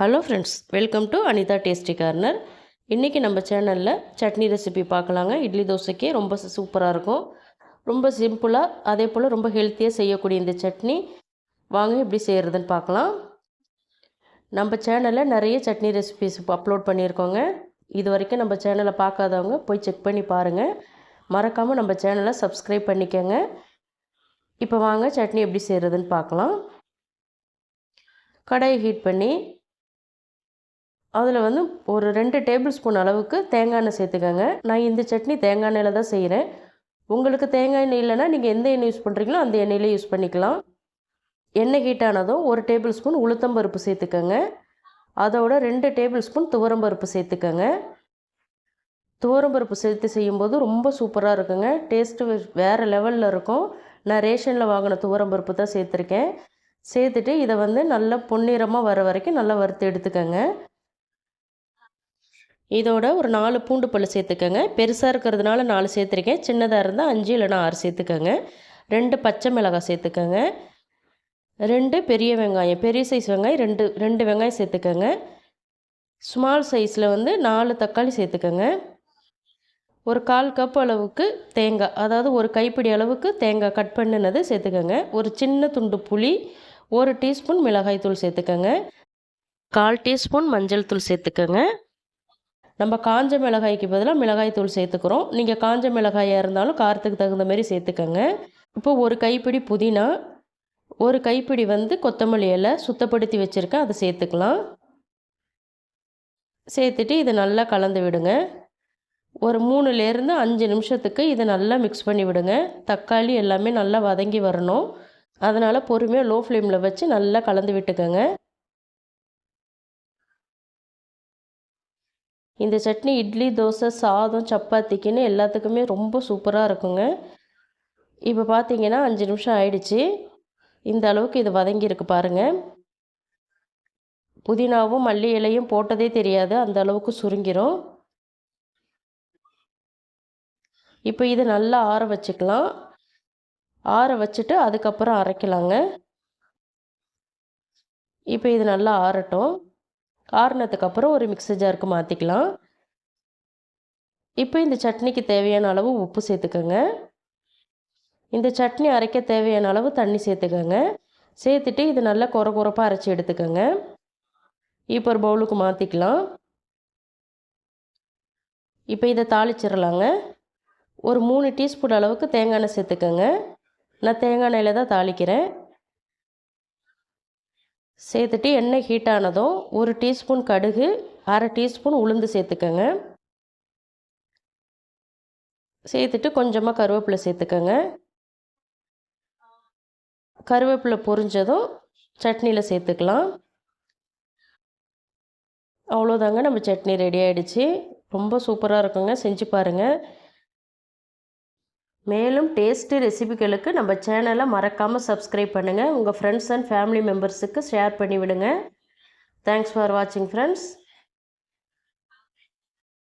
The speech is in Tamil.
Hello friends welcome to Anitha tasty corner இன்றைக்கி நம்ம சேனலில் சட்னி ரெசிபி பார்க்கலாங்க. இட்லி தோசைக்கு ரொம்ப சூப்பராக இருக்கும். ரொம்ப சிம்பிளாக அதே போல் ரொம்ப ஹெல்த்தியாக செய்யக்கூடிய இந்த சட்னி. வாங்க எப்படி செய்கிறதுன்னு பார்க்கலாம். நம்ம சேனலில் நிறைய சட்னி ரெசிபிஸ் அப்லோட் பண்ணியிருக்கோங்க. இது வரைக்கும் நம்ம சேனலை பார்க்காதவங்க போய் செக் பண்ணி பாருங்கள் மறக்காமல் நம்ம சேனலை சப்ஸ்கிரைப் பண்ணிக்கோங்க. இப்போ வாங்க சட்னி எப்படி செய்கிறதுன்னு பார்க்கலாம். கடாயை ஹீட் பண்ணி அதில் வந்து ஒரு ரெண்டு டேபிள் ஸ்பூன் அளவுக்கு தேங்காய் எண்ணெய் சேர்த்துக்கோங்க. நான் இந்த சட்னி தேங்காய் எண்ணெயில் தான் செய்கிறேன் உங்களுக்கு தேங்காய் எண்ணெய் இல்லைன்னா நீங்கள் எந்த எண்ணெய் யூஸ் பண்ணுறீங்களோ அந்த எண்ணெயில் யூஸ் பண்ணிக்கலாம். எண்ணெய் ஹீட் ஆனதும் ஒரு டேபிள் ஸ்பூன் உளுத்தம்பருப்பு சேர்த்துக்கோங்க. அதோட ரெண்டு டேபிள் ஸ்பூன் துவரம்பருப்பு சேர்த்துக்கோங்க. துவரம்பருப்பு சேர்த்து செய்யும்போது ரொம்ப சூப்பராக இருக்குங்க. டேஸ்ட்டு வேறு லெவலில் இருக்கும். நான் ரேஷனில் வாங்கின துவரம்பருப்பு தான் சேர்த்துருக்கேன். சேர்த்துட்டு இதை வந்து நல்லா பொன்னிறமாக வர வரைக்கும் நல்லா வறுத்து எடுத்துக்கோங்க. இதோட ஒரு நாலு பூண்டு பல் சேர்த்துக்கோங்க. பெருசாக இருக்கிறதுனால நாலு சேர்த்துருக்கேன். சின்னதாக இருந்தால் அஞ்சு இல்லைனா ஆறு சேர்த்துக்கோங்க. ரெண்டு பச்சை மிளகாய் சேர்த்துக்கோங்க. ரெண்டு பெரிய வெங்காயம் பெரிய சைஸ் வெங்காயம் ரெண்டு ரெண்டு வெங்காயம் சேர்த்துக்கோங்க. ஸ்மால் சைஸில் வந்து நாலு தக்காளி சேர்த்துக்கோங்க. ஒரு கால் கப் அளவுக்கு தேங்காய் அதாவது ஒரு கைப்பிடி அளவுக்கு தேங்காய் கட் பண்ணினது சேர்த்துக்கோங்க. ஒரு சின்ன துண்டு புளி ஒரு டீஸ்பூன் மிளகாய் தூள் சேர்த்துக்கோங்க. கால் டீஸ்பூன் மஞ்சள் தூள் சேர்த்துக்கோங்க. நம்ம காஞ்ச மிளகாய்க்கு பதிலாக மிளகாய் தூள் சேர்த்துக்கிறோம். நீங்கள் காஞ்ச மிளகாயாக இருந்தாலும் காரத்துக்கு தகுந்த மாதிரி சேர்த்துக்கோங்க. இப்போ ஒரு கைப்பிடி புதினா ஒரு கைப்பிடி வந்து கொத்தமல்லி இலை சுத்தப்படுத்தி வச்சுருக்கேன். அதை சேர்த்துக்கலாம். சேர்த்துட்டு இதை நல்லா கலந்து விடுங்க. ஒரு மூணுலேருந்து அஞ்சு நிமிஷத்துக்கு இதை நல்லா மிக்ஸ் பண்ணி விடுங்க. தக்காளி எல்லாமே நல்லா வதங்கி வரணும். அதனால் பொறுமையாக லோ ஃப்ளேமில் வச்சு நல்லா கலந்து விட்டுக்கோங்க. இந்த சட்னி இட்லி தோசை சாதம் சப்பாத்திக்குன்னு எல்லாத்துக்குமே ரொம்ப சூப்பராக இருக்குங்க. இப்போ பார்த்தீங்கன்னா அஞ்சு நிமிஷம் ஆயிடுச்சு. இந்த அளவுக்கு இது வதங்கியிருக்கு பாருங்கள் புதினாவும் மல்லி இலையும் போட்டதே தெரியாது. அந்த அளவுக்கு சுருங்கிரும். இப்போ இதை நல்லா ஆற வச்சுக்கலாம். ஆற வச்சுட்டு அதுக்கப்புறம் அரைக்கலாங்க. இப்போ இது நல்லா ஆறட்டும். ஆறுனதுக்கப்புறம் ஒரு மிக்சர் ஜாருக்கு மாற்றிக்கலாம் இப்போ இந்த சட்னிக்கு தேவையான அளவு உப்பு சேர்த்துக்கோங்க. இந்த சட்னி அரைக்க தேவையான அளவு தண்ணி சேர்த்துக்கோங்க. சேர்த்துட்டு இது நல்லா குறை குறைப்பாக அரைச்சி எடுத்துக்கோங்க. இப்போ ஒரு பவுலுக்கு மாற்றிக்கலாம் இப்போ இதை தாளிச்சிடலாங்க ஒரு மூணு டீஸ்பூன் அளவுக்கு தேங்காய் எண்ணெய் சேர்த்துக்கோங்க. நான் தேங்காய் எண்ணெயில் தான் தாளிக்கிறேன். சேர்த்துட்டு எண்ணெய் ஹீட் ஆனதும் ஒரு டீஸ்பூன் கடுகு அரை டீஸ்பூன் உளுந்து சேர்த்துக்கோங்க. சேர்த்துட்டு கொஞ்சமாக கருவேப்பிலை சேர்த்துக்கோங்க. கருவேப்பிலை பொரிஞ்சதும் சட்னியில் சேர்த்துக்கலாம். அவ்வளோதாங்க நம்ம சட்னி ரெடி ஆகிடுச்சு ரொம்ப சூப்பராக இருக்குங்க. செஞ்சு பாருங்கள் மேலும் டேஸ்ட்டு ரெசிபிகளுக்கு நம்ம சேனலை மறக்காமல் சப்ஸ்கிரைப் பண்ணுங்கள் உங்கள் ஃப்ரெண்ட்ஸ் அண்ட் ஃபேமிலி மெம்பர்ஸுக்கு ஷேர் பண்ணிவிடுங்க. தேங்க்ஸ் ஃபார் வாட்சிங் ஃப்ரெண்ட்ஸ்